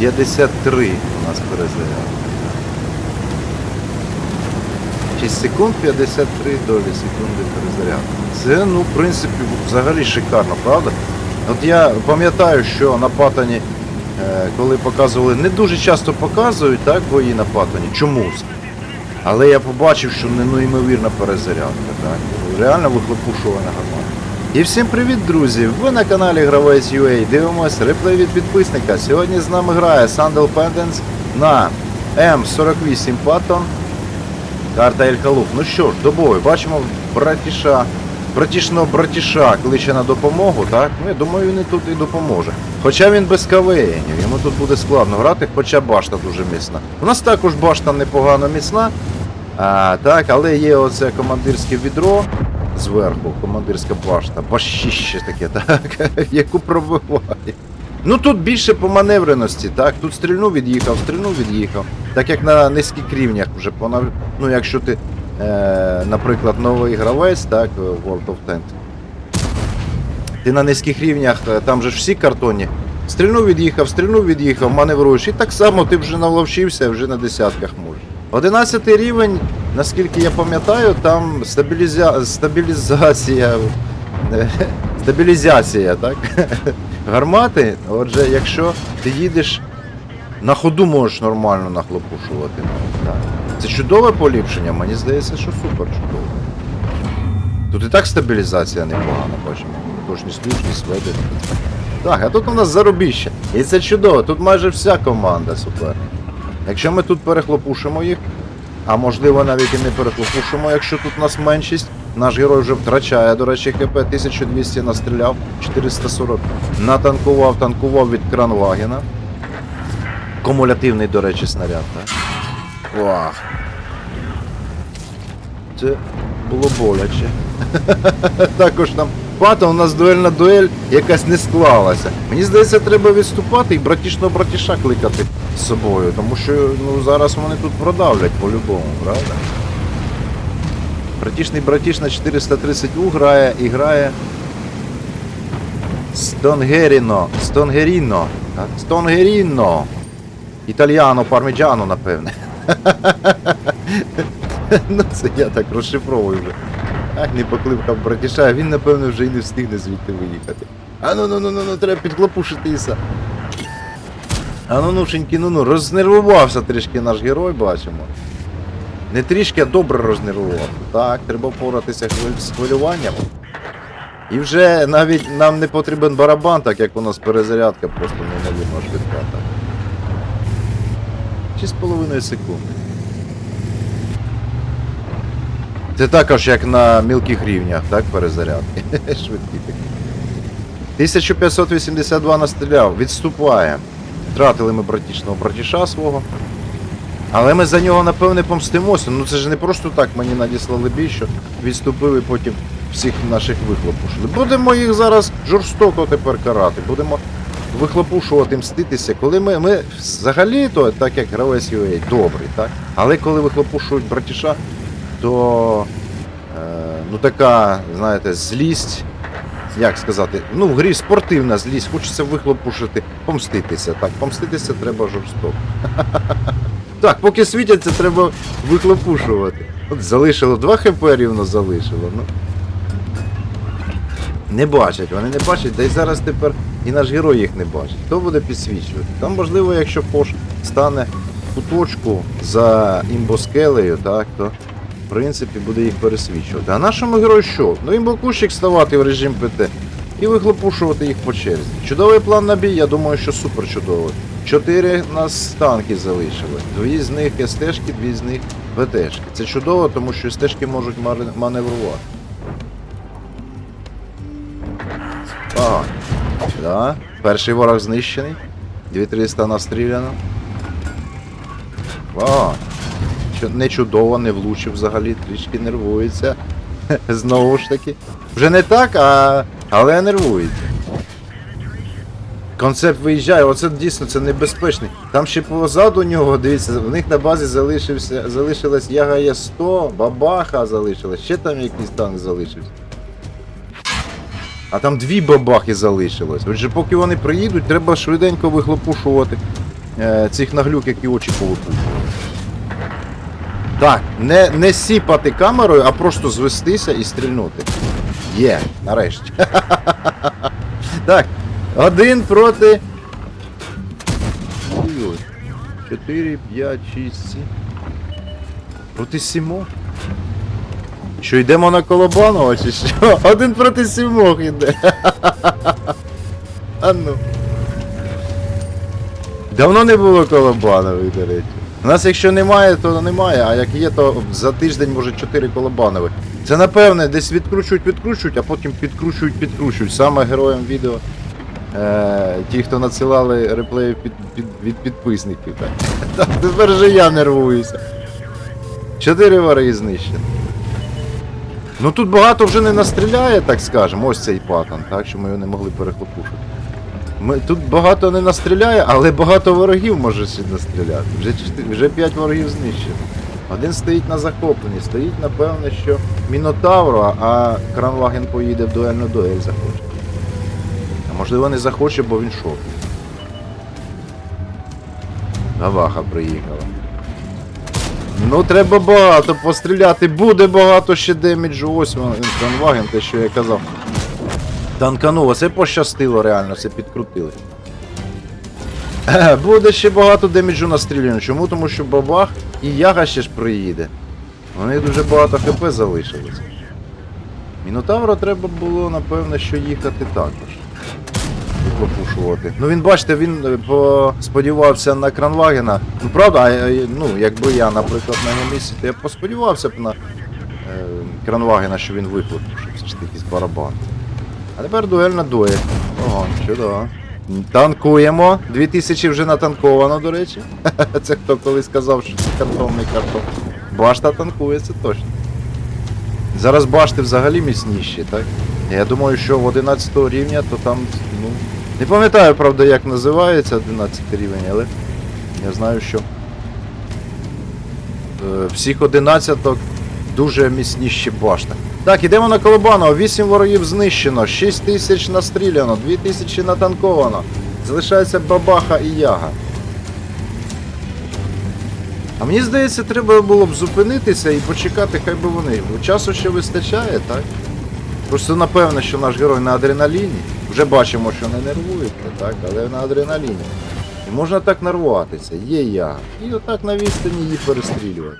53 у нас перезаряд. 6 секунд 53 долі секунди перезаряду. Це, ну, в принципі, взагалі шикарно, правда? От я пам'ятаю, що на патоні, е, коли показували, не дуже часто показують так, бої на патоні, чомусь. Але я побачив, що не ну, перезарядка, так? Реально вихлопушувана гармата. І всім привіт, друзі! Ви на каналі Гравець UA. Дивимось реплей від підписника. Сьогодні з нами грає Sandal Pendants на М48 Patton. Карта Ель Халуф. Ну що ж, до бою. Бачимо братіша, братішного братіша кличе на допомогу, так? Ну, я думаю, він і тут і допоможе. Хоча він без кавеєнів, йому тут буде складно грати, хоча башта дуже міцна. У нас також башта непогано міцна, а, так, але є оце командирське відро зверху, командирська башта, башіще таке, так, яку пробиває. Ну тут більше по маневреності, так? Тут стрільну від'їхав, стрільну від'їхав. Так як на низьких рівнях вже понав... Ну якщо ти, е, наприклад, новий гравець, так, World of Tanks, ти на низьких рівнях, е, там же ж всі картонні. Стрільну від'їхав, стрільну від'їхав, маневруєш. І так само ти вже наловчився, вже на десятках можеш. 11 рівень, наскільки я пам'ятаю, там стабілізя... стабілізація. е, Стабілізація, так? Гармати. Отже, якщо ти їдеш на ходу можеш нормально нахлопушувати. Так. Це чудове поліпшення, мені здається, що супер чудово. Тут і так стабілізація непогана, бачимо. Точність слушність веде. Так, а тут у нас заробіще. І це чудово, тут майже вся команда супер. Якщо ми тут перехлопушимо їх, а можливо навіть і не перехлопушимо, якщо тут у нас меншість, наш герой вже втрачає, до речі, ХП 1200 настріляв, 440 натанкував, танкував від Кранвагена. Кумулятивний, до речі, снаряд, так? Вах. Це було боляче. Також нам пата, у нас дуельна дуель якась не склалася. Мені здається, треба відступати і братішного братіша кликати з собою, тому що ну, зараз вони тут продавлять по-любому, правда? Братішний братіш на 430 У грає і грає Стонгеріно. Стонгеріно. Стонгеріно. Італіано, парміджано, напевне. ну це я так розшифровую вже. Не покликав братіша, він, напевно, вже і не встигне звідти виїхати. А ну ну ну ну ну треба підклопушити Іса. А ну нушеньки, ну ну, рознервувався трішки наш герой, бачимо. Не трішки, а добре рознервувався. Так, треба впоратися з хвилюванням. І вже навіть нам не потрібен барабан, так як у нас перезарядка просто неймовірно швидка. Так. 6,5 секунди. Це також як на мілких рівнях, так, перезарядки. Швидкі такі. 1582 настріляв, відступає. Втратили ми братішного братіша свого. Але ми за нього, напевне, помстимося. Ну це ж не просто так мені надіслали бій, що відступили потім всіх наших вихлопушили. Будемо їх зараз жорстоко тепер карати. Будемо вихлопушувати, мститися. Коли ми, ми взагалі-то, так як гравець UA, добрий, так? Але коли вихлопушують братіша, то е, ну така, знаєте, злість. Як сказати, ну в грі спортивна злість, хочеться вихлопушити, помститися. Так, помститися треба жорстоко. Так, поки світяться, треба вихлопушувати. От залишило 2 хп рівно залишило. Ну. Не бачать, вони не бачать, та й зараз тепер і наш герой їх не бачить. Хто буде підсвічувати? Там, можливо, якщо Пош стане куточку за імбоскелею, так, то принципі буде їх пересвічувати. А нашому герою що? Ну імбокущик ставати в режим ПТ і вихлопушувати їх по черзі. Чудовий план на бій, я думаю, що супер чудовий. Чотири нас танки залишили. Дві з них СТшки, дві з них ВТшки. Це чудово, тому що СТшки можуть маневрувати. Ага. Да. Перший ворог знищений. 2300 настріляно. Ага. Не чудово, не влучив взагалі, трішки нервується. Знову ж таки. Вже не так, а... але нервується. Концепт виїжджає, оце дійсно це небезпечний. Там ще позаду нього, дивіться, в них на базі залишився, залишилась Яга Є100, Бабаха залишилась, ще там якийсь танк залишився. А там дві бабахи залишилось. Отже, поки вони приїдуть, треба швиденько вихлопушувати е, цих наглюк, які очі повипушували. Так, не, не сіпати камерою, а просто звестися і стрільнути. Є, нарешті. так, один проти. Ой-ой. 4, 5, 6, 7. Проти сімох. Що йдемо на Колобанова чи що? Один проти сімох йде. а ну. Давно не було Колобанових, до речі. У нас якщо немає, то немає, а як є, то за тиждень може 4 Колобанових. Це напевне десь відкручують, відкручують, а потім підкручують, підкручують. Саме героям відео. Е, ті, хто надсилали реплеї під, під, від підписників. Так. Тепер же я нервуюся. Чотири вари знищені. Ну тут багато вже не настріляє, так скажемо. Ось цей патон, так, що ми його не могли перехлопушити. Ми, тут багато не настріляє, але багато ворогів може ще настріляти. Вже, вже 5 ворогів знищено. Один стоїть на захопленні, стоїть, напевне, що Мінотавро, а Кранваген поїде в дуельну дуель захоче. А можливо не захоче, бо він шов. Гаваха приїхала. Ну, треба багато постріляти. Буде багато ще деміджу. Ось він Кранваген, те, що я казав. Танкануло, це пощастило реально, це підкрутили. Буде ще багато деміджу настріляно. Чому? Тому що бабах і яга ще ж приїде. Вони дуже багато хп залишилось. Мінотавра треба було, напевно, що їхати також. Пропушувати. Ну він, бачите, він е, сподівався на Кранвагена. Ну правда, е, ну, якби я, наприклад, на його місці, то я б посподівався б на е, Кранвагена, що він вихлопушив все ж таки з барабан. А тепер дуель на дуель. Ого, чудово. Танкуємо. 2000 вже натанковано, до речі. Це хто коли сказав, що це картонний картон. Башта танкує, це точно. Зараз башти взагалі міцніші, так? Я думаю, що в 11 рівня, то там, ну. Не пам'ятаю, правда, як називається 11 рівень, але я знаю, що е, всіх 11 дуже міцніші башти. Так, ідемо на Колобанова. 8 ворогів знищено, 6 тисяч настріляно, 2 тисячі натанковано. Залишається бабаха і яга. А мені здається, треба було б зупинитися і почекати, хай би вони. Бо часу ще вистачає, так? Просто напевно, що наш герой на адреналіні. Вже бачимо, що не нервується, так, але на адреналіні. І можна так нарватися, є яга. І отак на відстані її перестрілювати.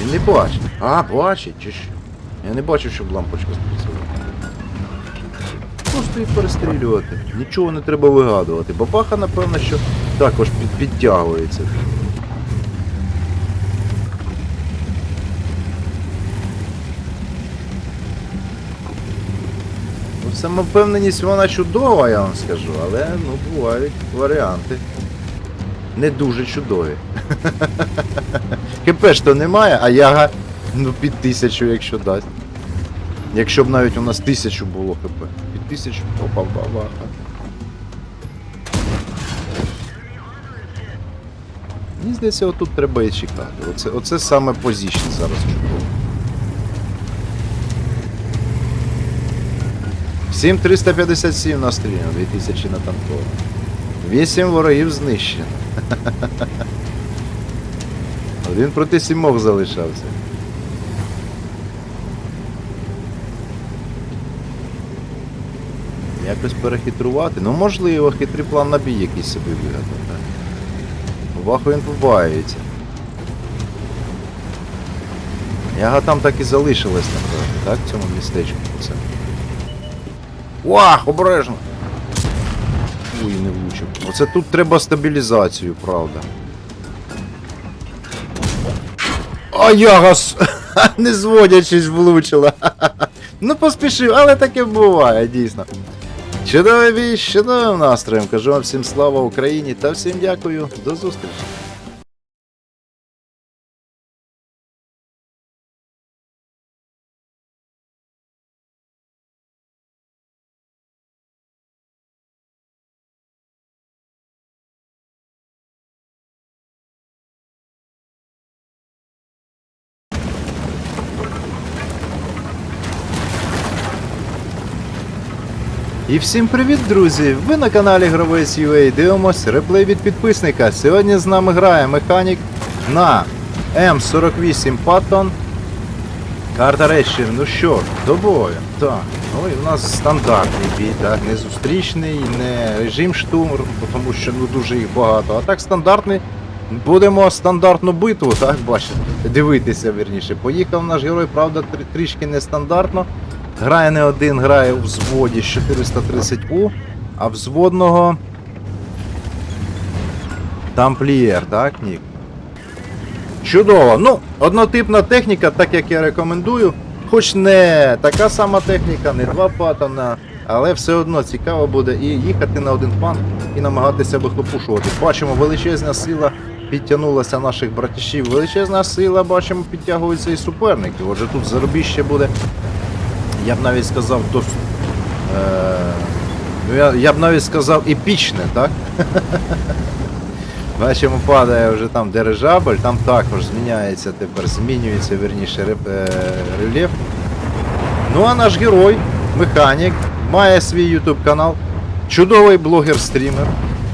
Він не бачить. А, бачить, чи що? Я не бачив, щоб лампочка спрацювала. Просто їх перестрілювати. Нічого не треба вигадувати. Бабаха, напевно, що також під, підтягується. Ну, самовпевненість вона чудова, я вам скажу, але ну, бувають варіанти. Не дуже чудові. ХП ж то немає, а яга ну під тисячу, якщо дасть. Якщо б навіть у нас тисячу було ХП. Під тисячу опа бабаха. Мені здається, отут треба і чекати. Оце, оце саме позічне зараз чудово. 7357 настріляно, 2000 натанковано. 8 ворогів знищено. Один проти сімох залишався. Якось перехитрувати. Ну можливо, хитрий план на бій якийсь собі вигадав? Ваху він побаюється. Яга там так і залишилась, напевно, так, в цьому містечку. Це. Вах, обережно! Ой. Оце тут треба стабілізацію, правда. А ягас! Не зводячись влучила. Ну поспішив, але таке буває, дійсно. Чудовий бій, чудовим настроєм. Кажу вам всім слава Україні та всім дякую. До зустрічі. І всім привіт, друзі! Ви на каналі Гравець UA дивимось реплей від підписника. Сьогодні з нами грає механік на М48 Patton. Карта речі, ну що, до бою. Так. Ну і у нас стандартний бій, так, не зустрічний, не режим штурм, тому що ну дуже їх багато. А так стандартний. Будемо стандартну битву, так, бачите, дивитися вірніше. Поїхав наш герой, правда, трішки нестандартно. Грає не один, грає у взводі з 430У, а взводного тамплієр, так, Нік? Чудово. Ну, однотипна техніка, так як я рекомендую. Хоч не така сама техніка, не два патона, але все одно цікаво буде і їхати на один пан і намагатися вихлопушувати. Бачимо, величезна сила підтягнулася наших братішів. Величезна сила, бачимо, підтягуються і суперники. Отже, тут заробіще буде, я б навіть сказав, дос... е... ну, я, я б навіть сказав епічне, так? Бачимо, падає вже там дирижабль, там також зміняється тепер, змінюється верніше е, рельєф. Ну а наш герой, механік, має свій YouTube канал, чудовий блогер-стрімер.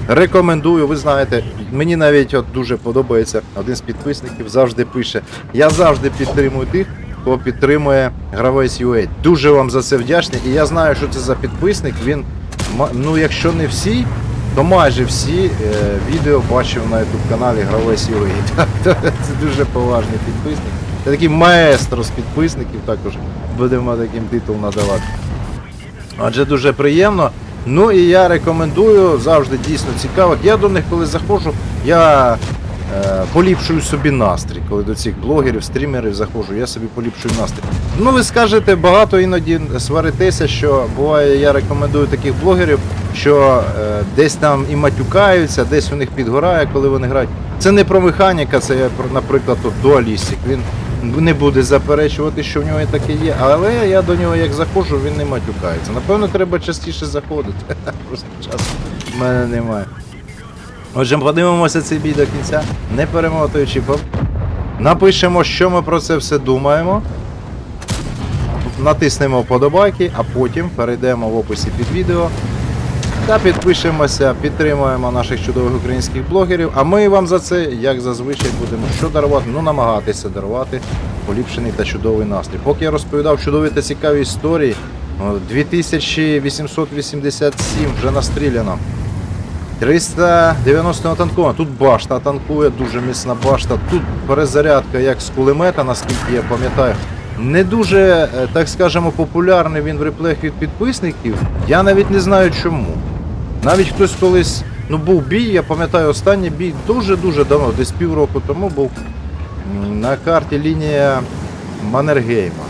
Рекомендую, ви знаєте, мені навіть от дуже подобається один з підписників, завжди пише. Я завжди підтримую тих, хто підтримує гравець UA. Дуже вам за це вдячний. І я знаю, що це за підписник. Він, ну якщо не всі, то майже всі е, відео бачив на YouTube каналі Гравець UA. Це дуже поважний підписник. Це такий маестро з підписників, також будемо таким титул надавати. Адже дуже приємно. Ну і я рекомендую, завжди дійсно цікаво. Я до них, коли заходжу, я поліпшую собі настрій. Коли до цих блогерів, стрімерів заходжу, я собі поліпшую настрій. Ну ви скажете, багато іноді сваритеся, що буває, я рекомендую таких блогерів, що е, десь там і матюкаються, десь у них підгорає, коли вони грають. Це не про механіка, це наприклад, от дуалістик. Він не буде заперечувати, що в нього таке є, але я до нього як заходжу, він не матюкається. Напевно, треба частіше заходити. Просто часу в мене немає. Отже, подивимося цей бій до кінця, не перемотуючи. Напишемо, що ми про це все думаємо. Натиснемо вподобайки, а потім перейдемо в описі під відео та підпишемося, підтримуємо наших чудових українських блогерів. А ми вам за це, як зазвичай, будемо що дарувати, ну намагатися дарувати поліпшений та чудовий настрій. Поки я розповідав чудові та цікаві історії, 2887 вже настріляно. 390 натанковано. Тут башта танкує, дуже міцна башта. Тут перезарядка як з кулемета, наскільки я пам'ятаю. Не дуже, е, так скажемо, популярний він в реплеях від підписників. Я навіть не знаю чому. Навіть хтось колись ну, був бій, я пам'ятаю, останній бій дуже-дуже давно, десь півроку тому був на карті лінія Маннергейма.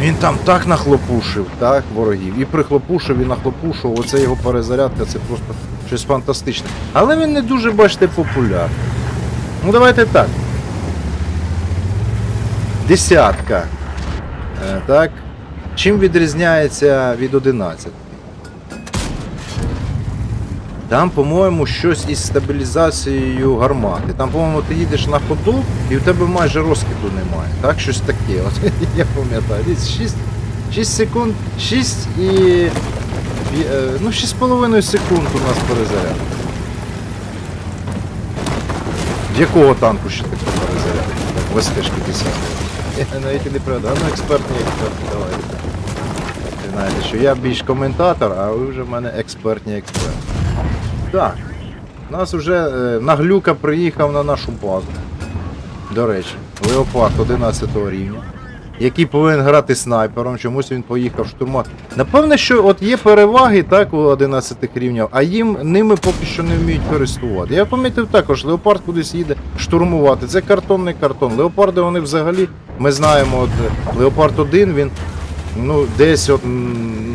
Він там так нахлопушив, так, ворогів. І прихлопушив, і нахлопушив. Оце його перезарядка, це просто щось фантастичне. Але він не дуже, бачите, популярний. Ну давайте так. Десятка. Е, так. Чим відрізняється від 11? Там, по-моєму, щось із стабілізацією гармати. Там, по-моєму, ти їдеш на ходу і в тебе майже розкиду немає. Так, щось таке. От я пам'ятаю. 6, 6 секунд, 6 і. Е, Ну, 6,5 секунд у нас перезарядка. В якого танку ще таке перезарядка? Так, в СТ-шки 10. Я навіть і не пригадаю. Ну, експертний експерт, давай. Ви знаєте, що я більш коментатор, а ви вже в мене експертні експерти. Так. У нас вже е, Наглюка приїхав на нашу базу. До речі, Леопард 11 рівня. Який повинен грати снайпером, чомусь він поїхав штурмувати. Напевне, що от є переваги так, у 11 рівнів, а їм ними поки що не вміють користувати. Я помітив також, Леопард кудись їде штурмувати. Це картонний картон. Леопарди вони взагалі, ми знаємо, от Леопард 1, він ну, десь от,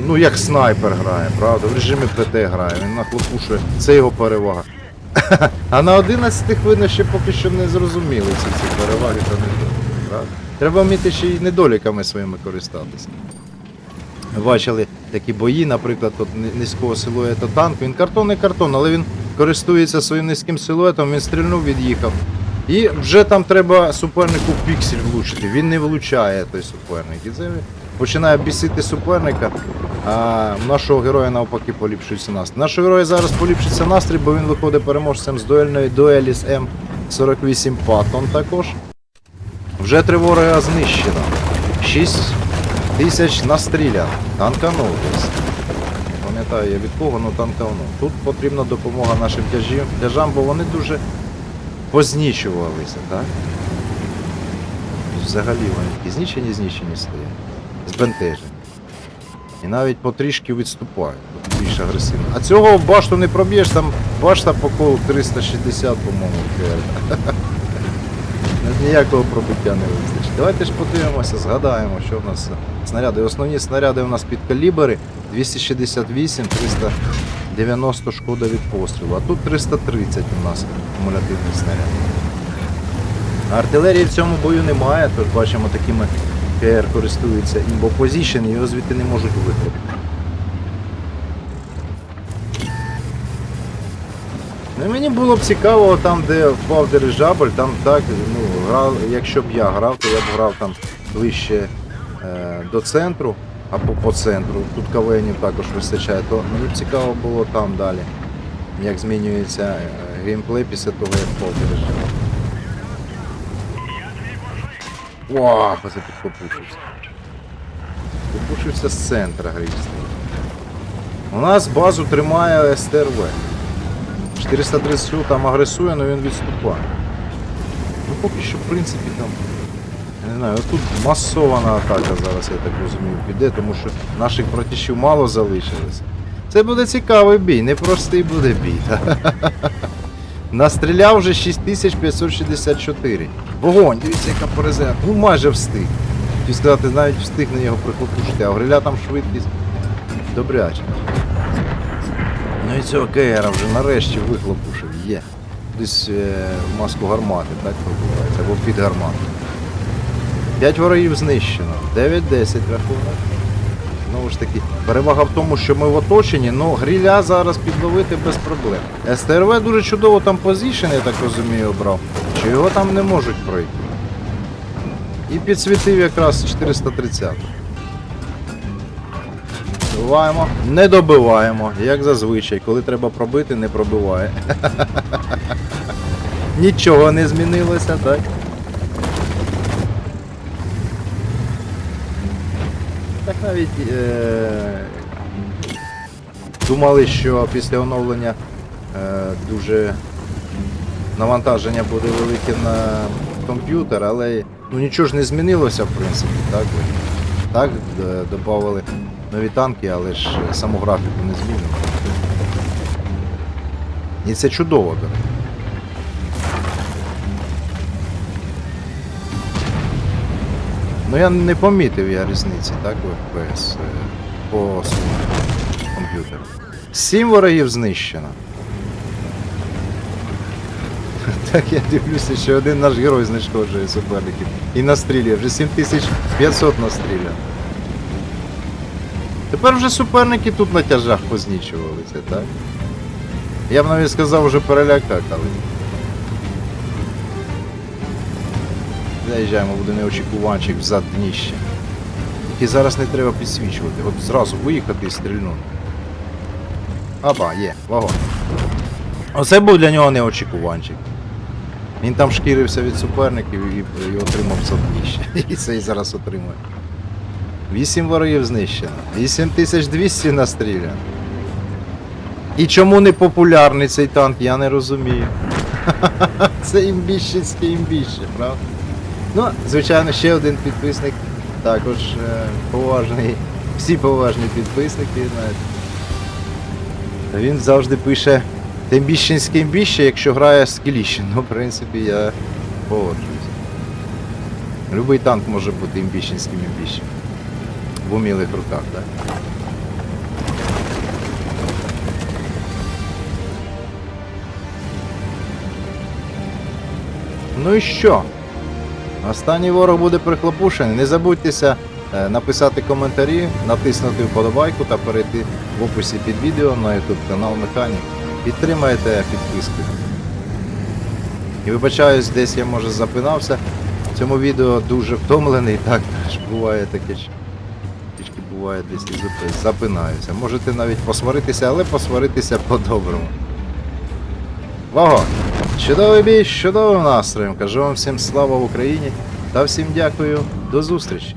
ну як снайпер грає, правда? В режимі ПТ грає, він нахлопушує, це його перевага. А на 11 видно ще поки що не зрозуміли ці всі переваги та недоліки, правда? Треба вміти ще й недоліками своїми користатися. Бачили такі бої, наприклад, от низького силуету танк. Він картонний картон, але він користується своїм низьким силуетом, він стрільнув, від'їхав. І вже там треба супернику піксель влучити. Він не влучає той суперник. І це починає бісити суперника, а нашого героя навпаки поліпшується настрій. Нашого героя зараз поліпшиться настрій, бо він виходить переможцем з дуельної дуелі з М48 Паттон також. Вже три ворога знищено. 6 тисяч настріляно. Танканув. Не Пам'ятаю я від кого, але танканув. Тут потрібна допомога нашим тяжам, бо вони дуже познічувалися, так? Взагалі вони такі знищені, знищені стоять. Збентежені. І навіть потрішки відступають, більш агресивно. А цього башту не проб'єш, там башта по колу 360, по-моєму. Ніякого пробиття не вистачить. Давайте ж подивимося, згадаємо, що в нас снаряди. Основні снаряди у нас під калібри 268, 390 шкода від пострілу, а тут 330 у нас кумулятивних снарядів. Артилерії в цьому бою немає, тож бачимо такими КР користуються імбо позішн, його звідти не можуть виходити. Ну, мені було б цікаво там, де впав дирижабль, там так, ну, грав, якщо б я грав, то я б грав там ближче е, до центру, або по центру. Тут КВНів також вистачає, то мені б цікаво було там далі, як змінюється е, геймплей після того, як впав дирижабль. Вау, оце тут попушився. Попушився з центра грізний. У нас базу тримає СТРВ. 430 там агресує, але він відступає. Ну поки що, в принципі, там. Я не знаю, тут масована атака зараз, я так розумію, піде, тому що наших братішів мало залишилось. Це буде цікавий бій, непростий буде бій. Настріляв вже 6564. Вогонь, дивіться, яка порезена. Ну майже встиг. Хотів сказати, навіть встиг на нього прихлопушити, а гриля там швидкість добряча. Ну і цього КР вже нарешті вихлопушив, є. Десь е, в маску гармати, так пробувається, або під гармату. 5 ворогів знищено, 9-10 рахунок. Знову ж таки, перевага в тому, що ми в оточенні, ну гріля зараз підловити без проблем. СТРВ дуже чудово там позішн, я так розумію, обрав, що його там не можуть пройти. І підсвітив якраз 430. Добиваємо, не добиваємо, як зазвичай. Коли треба пробити, не пробиває. Нічого не змінилося, так? Так навіть е- думали, що після оновлення е- дуже навантаження буде велике на комп'ютер, але ну, нічого ж не змінилося, в принципі, так? Так, д- додавали нові танки, але ж саму графіку не змінили. І це чудово, до речі. Ну я не помітив я різниці, так, в FPS е, по комп'ютеру. Сім ворогів знищено. Так я дивлюся, що один наш герой знешкоджує суперників. І настрілює, вже 7500 настріляв. Тепер вже суперники тут на тяжах познічувалися, так? Я б навіть сказав, вже перелякали. Заїжджаємо, буде неочікуванчик взад дніще. Який зараз не треба підсвічувати. От зразу виїхати і стрільнути. Апа, є, вагон. Оце був для нього неочікуванчик. Він там шкірився від суперників і, і отримав задніще. І цей зараз отримує. Вісім ворогів знищено. 8200 настріляно. І чому не популярний цей танк, я не розумію. Це імбіщенське імбіще, правда? Ну, звичайно, ще один підписник, також е, поважний, всі поважні підписники, знаєте. Він завжди пише Тембіщенське імбіще, якщо грає з Кіліщин. Ну, в принципі, я погоджуюсь. Любий танк може бути імбіщенським імбіщем. В умілих руках, так? Ну і що? Останній ворог буде прихлопушений. Не забудьтеся е, написати коментарі, натиснути вподобайку та перейти в описі під відео на YouTube канал Механік. Підтримайте підпискою. І вибачаюсь, десь я може запинався. В цьому відео дуже втомлений, так теж буває таке. Буває десь запинаюся. Можете навіть посваритися, але посваритися по-доброму. Ваго! Чудовий бій, чудовим настроєм. Кажу вам всім слава Україні та всім дякую. До зустрічі!